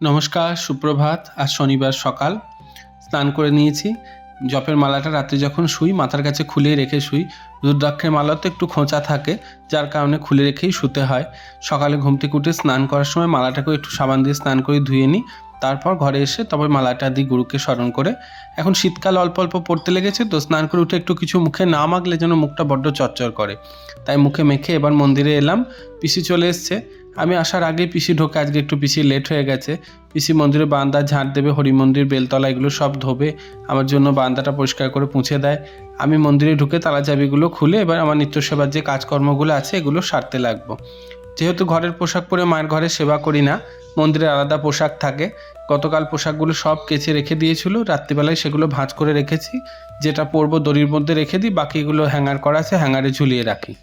নমস্কার, সুপ্রভাত, আজ শনিবার সকাল। স্নান করে নিয়েছি। জপের মালাটা রাত্রে যখন শুই, মাথার কাছে খুলে রেখে শুই। রুদ্রাক্ষের মালা তো একটু খোঁচা থাকে, যার কারণে খুলে রেখেই শুতে হয়। সকালে ঘুম থেকে উঠে স্নান করার সময় মালাটাকেও একটু সাবান দিয়ে স্নান করে ধুয়ে নিই। তারপর ঘরে এসে তবে মালাটা দিই গুরুকে স্মরণ করে। এখন শীতকাল অল্প অল্প পড়তে লেগেছে, তো স্নান করে উঠে একটু কিছু মুখে না মাখলে যেন মুখটা বড্ড চচ্চর করে। তাই মুখে মেখে এবার মন্দিরে এলাম। পিসি চলে এসছে। আমি আসার আগে পিসি ঢোকে, আজকে একটু পিসি লেট হয়ে গেছে। পিসি মন্দিরে বান্দা, ঝাঁট দেবে, হরি মন্দির, বেলতলা, এগুলো সব ধোবে, আমার জন্য বান্দাটা পরিষ্কার করে পুঁছে দেয়। আমি মন্দিরে ঢুকে তালা চাবিগুলো খুলে এবার আমার নিত্য সেবার যে কাজকর্মগুলো আছে, এগুলো সারতে লাগবো। যেহেতু ঘরের পোশাক পরে মায়ের ঘরে সেবা করি না, মন্দিরে আলাদা পোশাক থাকে। গতকাল পোশাকগুলো সব কেচে রেখে দিয়েছিল, রাত্রিবেলায় সেগুলো ভাঁজ করে রেখেছি। যেটা পরবো দড়ির মধ্যে রেখে দিই, বাকিগুলো হ্যাঙ্গার করা আছে হ্যাঙ্গারে ঝুলিয়ে রাখি।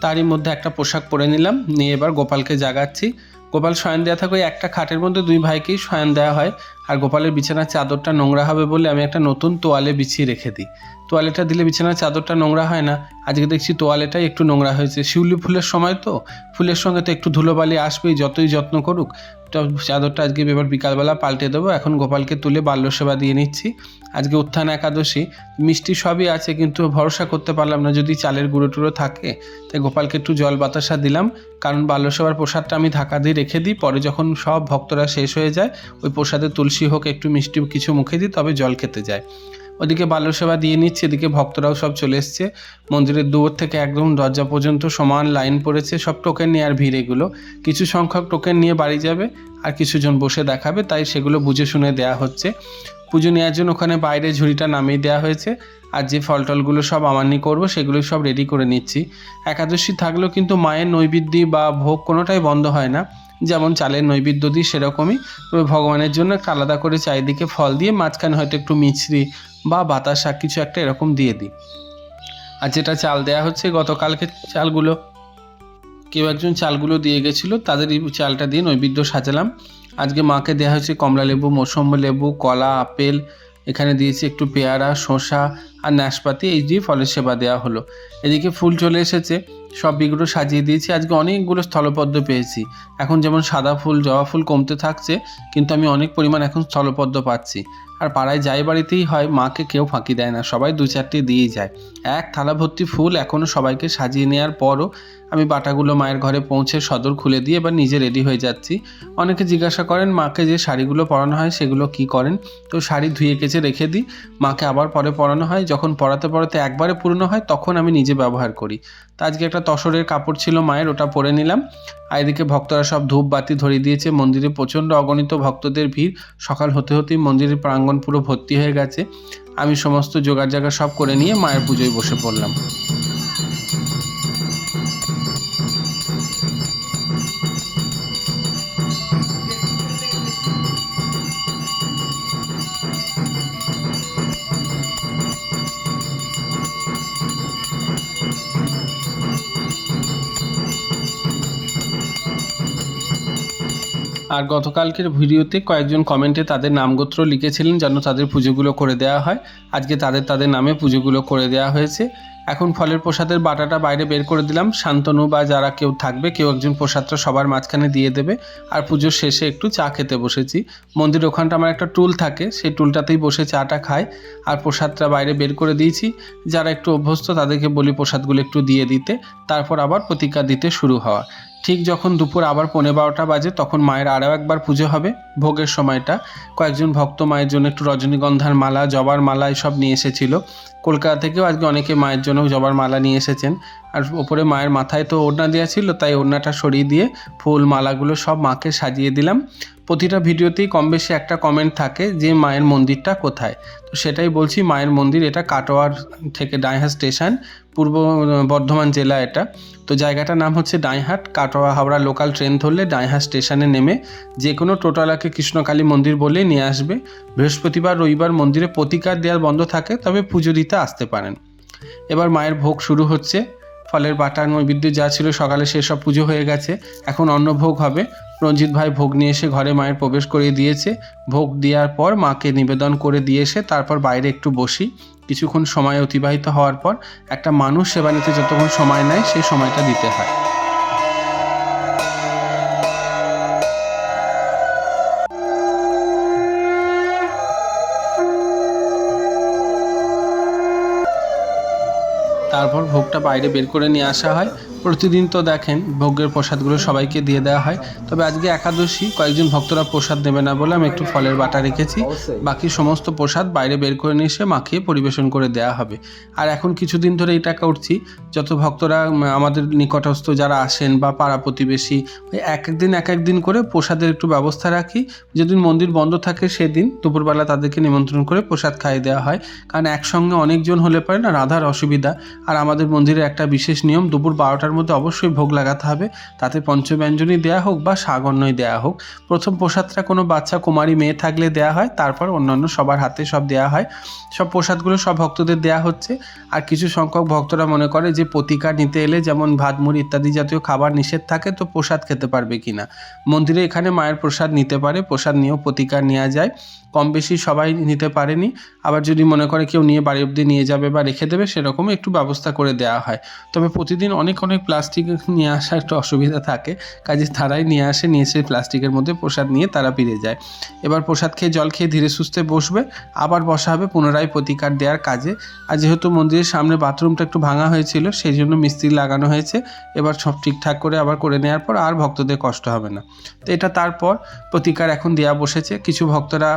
তারই মধ্যে একটা পোশাক পরে নিলাম, নিয়ে এবার গোপালকে জাগাচ্ছি। গোপাল শয়ন দেওয়া থাকে একটা খাটের মধ্যে দুই ভাইকেই শয়ন দেওয়া হয়। আর গোপালের বিছানার চাদরটা নোংরা হবে বলে আমি একটা নতুন তোয়ালে বিছিয়ে রেখে দিই। তোয়ালেটা দিলে বিছানার চাদরটা নোংরা হয় না। আজকে দেখছি তোয়ালেটাই একটু নোংরা হয়েছে। শিউলি ফুলের সময় তো? ফুলের সঙ্গে তো একটু ধুলোবালি আসবেই, যতই যত্ন করুক। চাদরটা আজকে এবার বিকালবেলা পাল্টে দেবো। এখন গোপালকে তুলে বাল্য সেবা দিয়ে নিচ্ছি। আজকে উত্থান একাদশী, মিষ্টি সবই আছে কিন্তু ভরসা করতে পারলাম না। যদি চালের গুঁড়ো টুড়ো থাকে, তাই গোপালকে একটু জল বাতাসা দিলাম। কারণ বাল্যসেবার প্রসাদটা আমি ঢাকা দিয়ে রেখে দিই। পরে যখন সব ভক্তরা শেষ হয়ে যায়, ওই প্রসাদে তুলসী হোক, একটু মিষ্টি কিছু মুখে দিই, তবে জল খেতে যায় ওদিকে বাল্যসেবা দিয়ে নিচ্ছে, এদিকে ভক্তরাও সব চলে এসছে। মন্দিরের দূর থেকে একদম দরজা পর্যন্ত সমান লাইন পড়েছে, সব টোকেন নিয়ে আর ভিড় এগুলো। কিছু সংখ্যক টোকেন নিয়ে বাড়ি যাবে, আর কিছুজন বসে দেখাবে, তাই সেগুলো বুঝে শুনে দেয়া হচ্ছে। পুজো নেওয়ার জন্য ওখানে বাইরে ঝুড়িটা নামিয়ে দেওয়া হয়েছে, আর যে ফল টলগুলো সব আমানি করব সেগুলো সব রেডি করে নিচ্ছি। একাদশী থাকলেও কিন্তু মায়ের নৈবেদ্যি বা ভোগ কোনোটাই বন্ধ হয় না। যেমন চালের নৈবেদ্য দিই সেরকমই। তবে ভগবানের জন্য একটা আলাদা করে চারিদিকে ফল দিয়ে মাঝখানে হয়তো একটু মিছরি বা বাতাসা কিছু একটা এরকম দিয়ে দিই। আর যেটা চাল দেয়া হচ্ছে, গতকালকে চালগুলো, কেউ একজন চালগুলো দিয়ে গেছিল, তাদের চালটা দিয়ে নৈবেদ্য সাজালাম। আজকে মাকে দেওয়া হয়েছে কমলা লেবু মৌসম্বি লেবু, কলা, আপেল এখানে দিয়েছি একটু পেয়ারা, শসা আর নাশপাতি, এই দিয়ে ফলের সেবা দেওয়া হলো। এদিকে ফুল চলে এসেছে, সব বিগুলো সাজিয়ে দিয়েছি। আজকে অনেকগুলো স্থলপদ্ম পেয়েছি। এখন যেমন সাদা ফুল, জবা ফুল কমতে থাকছে, কিন্তু আমি অনেক পরিমাণ এখন স্থলপদ্ম পাচ্ছি। আর পাড়ায় যাই বাড়িতেই হয়, মাকে কেউ ফাঁকি দেয় না, সবাই দু চারটে দিয়েই যায়। এক থালা ভর্তি ফুল এখনও সবাইকে সাজিয়ে নেওয়ার পরও আমি বাটাগুলো মায়ের ঘরে পৌঁছে সদর খুলে দিয়ে এবার নিজে রেডি হয়ে যাচ্ছি। অনেকে জিজ্ঞাসা করেন, মাকে যে শাড়িগুলো পরানো হয় সেগুলো কি করেন? তো শাড়ি ধুয়ে কেচে রেখে দিই। মাকে আবার পরে পরানো হয়। যখন পরাতে পরাতে একবারে পুরনো হয়, তখন আমি নিজে ব্যবহার করি। তা আজকে একটা তসরের কাপড় ছিল মায়ের, ওটা পরে নিলাম। আর এদিকে ভক্তরা সব ধূপ বাতি ধরিয়ে দিয়েছে। মন্দিরে প্রচণ্ড অগণিত ভক্তদের ভিড়। সকাল হতে হতেই মন্দিরের প্রাঙ্গণ পুরো ভর্তি হয়ে গেছে। আমি সমস্ত জোগাড় জায়গা সব করে নিয়ে মায়ের পুজোয় বসে পড়লাম। আর গতকালকের ভিডিওতে কয়েকজন কমেন্টে তাদের নামগোত্র লিখেছিলেন যেন তাদের পুজোগুলো করে দেওয়া হয়। আজকে তাদের তাদের নামে পুজোগুলো করে দেওয়া হয়েছে। এখন ফলের প্রসাদের বাটাটা বাইরে বের করে দিলাম। শান্তনু বা যারা কেউ থাকবে, কেউ একজন প্রসাদটা সবার মাঝখানে দিয়ে দেবে। আর পুজোর শেষে একটু চা খেতে বসেছি। মন্দির ওখানটা আমার একটা টুল থাকে, সেই টুলটাতেই বসে চাটা খাই। আর প্রসাদটা বাইরে বের করে দিয়েছি। যারা একটু অভ্যস্ত, তাদেরকে বলি প্রসাদগুলো একটু দিয়ে দিতে। তারপর আবার প্রতিজ্ঞা দিতে শুরু হওয়া। ঠিক যখন দুপুর আবার পনেরো বারোটা বাজে, তখন মায়ের আরও একবার পুজো হবে, ভোগের সময়টা। কয়েকজন ভক্ত মায়ের জন্য একটু রজনীগন্ধার মালা, জবার মালা এসব নিয়ে এসেছিল। কলকাতা থেকেও আজকে অনেকে মায়ের জন্য জবার মালা নিয়ে এসেছেন। আর ওপরে মায়ের মাথায় তো ওড়না দেওয়া ছিল, তাই ওড়নাটা সরিয়ে দিয়ে ফুল মালাগুলো সব মাকে সাজিয়ে দিলাম। প্রতিটা ভিডিওতেই কম বেশি একটা কমেন্ট থাকে যে মায়ের মন্দিরটা কোথায়। তো সেটাই বলছি, মায়ের মন্দির এটা কাটোয়ার থেকে ডাইহাট স্টেশন। পূর্ব বর্ধমান জেলা এটা। তো জায়গাটার নাম হচ্ছে ডাইহাট। কাটোয়া হাওড়া লোকাল ট্রেন ধরলে ডাইহাট স্টেশনে নেমে যে কোনো টোটালাকে কৃষ্ণকালী মন্দির বলে নিয়ে আসবে। বৃহস্পতিবার, রবিবার মন্দিরে প্রতিকার দেওয়ার বন্ধ থাকে, তবে পুজো দিতে আসতে পারেন। এবার মায়ের ভোগ শুরু হচ্ছে। ফলের বাটা, নৈবেদ্য যা ছিল সকালে সেসব পুজো হয়ে গেছে। এখন অন্নভোগ হবে। রঞ্জিত ভাই ভোগ নিয়ে এসে ঘরে মায়ের প্রবেশ করিয়ে দিয়েছে। ভোগ দেওয়ার পর মাকে নিবেদন করে দিয়ে এসে তারপর বাইরে একটু বসি। কিছুক্ষণ সময় অতিবাহিত হওয়ার পর একটা মানুষ সেবা নিতে যতক্ষণ সময় নেয়, সেই সময়টা দিতে হয়। তারপর ভোগটা বাইরে বের করে নিয়ে আসা হয়। প্রতিদিন তো দেখেন, ভোগের প্রসাদগুলো সবাইকে দিয়ে দেওয়া হয়। তবে আজকে একাদশী, কয়েকজন ভক্তরা প্রসাদ দেবে না বলে আমি একটু ফলের বাটা রেখেছি। বাকি সমস্ত প্রসাদ বাইরে বের করে নিয়ে এসে মাখিয়ে পরিবেশন করে দেওয়া হবে। আর এখন কিছুদিন ধরে এই টাকা উঠছি, যত ভক্তরা আমাদের নিকটস্থ যারা আসেন বা পাড়া প্রতিবেশী এক এক দিন এক এক দিন করে প্রসাদের একটু ব্যবস্থা রাখি। যেদিন মন্দির বন্ধ থাকে সেদিন দুপুরবেলা তাদেরকে নিমন্ত্রণ করে প্রসাদ খাইয়ে দেওয়া হয়। কারণ একসঙ্গে অনেকজন হলে পারে না, রাধার অসুবিধা। আর আমাদের মন্দিরে একটা বিশেষ নিয়ম, দুপুর বারোটার মধ্যে অবশ্যই ভোগ লাগাতে হবে। তাতে পঞ্চব্যঞ্জনই দেওয়া হোক বা সাগর্ণই দেওয়া হোক। প্রথম প্রসাদটা কোনো বাচ্চা, কুমারী, মেয়ে থাকলে দেওয়া হয়। তারপর অন্যান্য সবার হাতে সব দেওয়া হয়। সব প্রসাদগুলো সব ভক্তদের দেওয়া হচ্ছে। আর কিছু সংখ্যক ভক্তরা মনে করে যে প্রতিকার নিতে এলে যেমন ভাত, মুড়ি ইত্যাদি জাতীয় খাবার নিষেধ থাকে, তো প্রসাদ খেতে পারবে কি না মন্দিরে এখানে মায়ের প্রসাদ নিতে পারে, প্রসাদ নিয়েও প্রতিকার নেওয়া যায়। কম বেশি সবাই নিতে পারেনি। আবার যদি মনে করে কেউ নিয়ে বাড়ি অবধি নিয়ে যাবে বা রেখে দেবে সেরকম একটু ব্যবস্থা করে দেওয়া হয়। তবে প্রতিদিন অনেক অনেক প্লাস্টিক নিয়ে আসা একটু অসুবিধা থাকে। কাজে তারাই নিয়ে আসে, নিয়ে এসে প্লাস্টিকের মধ্যে প্রসাদ নিয়ে তারা ফিরে যায়। এবার প্রসাদ খেয়ে জল খেয়ে ধীরে সুস্থে বসবে, আবার বসা হবে পুনরায় প্রতিকার দেওয়ার কাজে। আর যেহেতু মন্দিরের সামনে বাথরুমটা একটু ভাঙা হয়েছিল, সেই জন্য মিস্ত্রি লাগানো হয়েছে। এবার সব ঠিকঠাক করে আবার করে নেওয়ার পর আর ভক্তদের কষ্ট হবে না। তো এটা তারপর প্রতিকার এখন দেওয়া বসেছে। কিছু ভক্তরা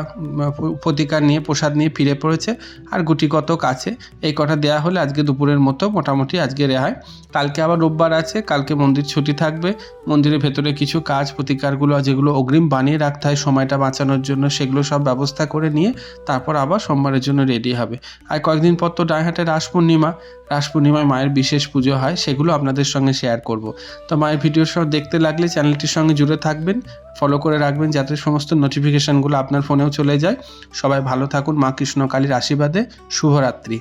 প্রতিকার নিয়ে, প্রসাদ নিয়ে ফিরে পড়েছে। আর গুটি কতক আছে। এই কটা দেওয়া হলে আজকে দুপুরের মতো মোটামুটি আজকে রেহাই। কালকে আবার রোববার আছে, কালকে মন্দির ছুটি থাকবে। মন্দিরের ভেতরে কিছু কাজ, প্রতিকারগুলো যেগুলো অগ্রিম বানিয়ে রাখতে হয়, সময়টা বাঁচানোর জন্য সেগুলো সব ব্যবস্থা করে নিয়ে তারপর আবার সোমবারের জন্য রেডি হবে। আর কয়েকদিন পর তো ডায়হাটে রাস পূর্ণিমা। রাস পূর্ণিমায় মায়ের বিশেষ পুজো হয়, সেগুলো আপনাদের সঙ্গে শেয়ার করব। তো মায়ের ভিডিও সব দেখতে লাগলে চ্যানেলটির সঙ্গে জুড়ে থাকবেন ফলো করে রাখবেন যাতে সমস্ত নোটিফিকেশানগুলো আপনার ফোনেও চলে যায়। সবাই ভালো থাকুন, মা কৃষ্ণকালীর আশীর্বাদে শুভরাত্রি।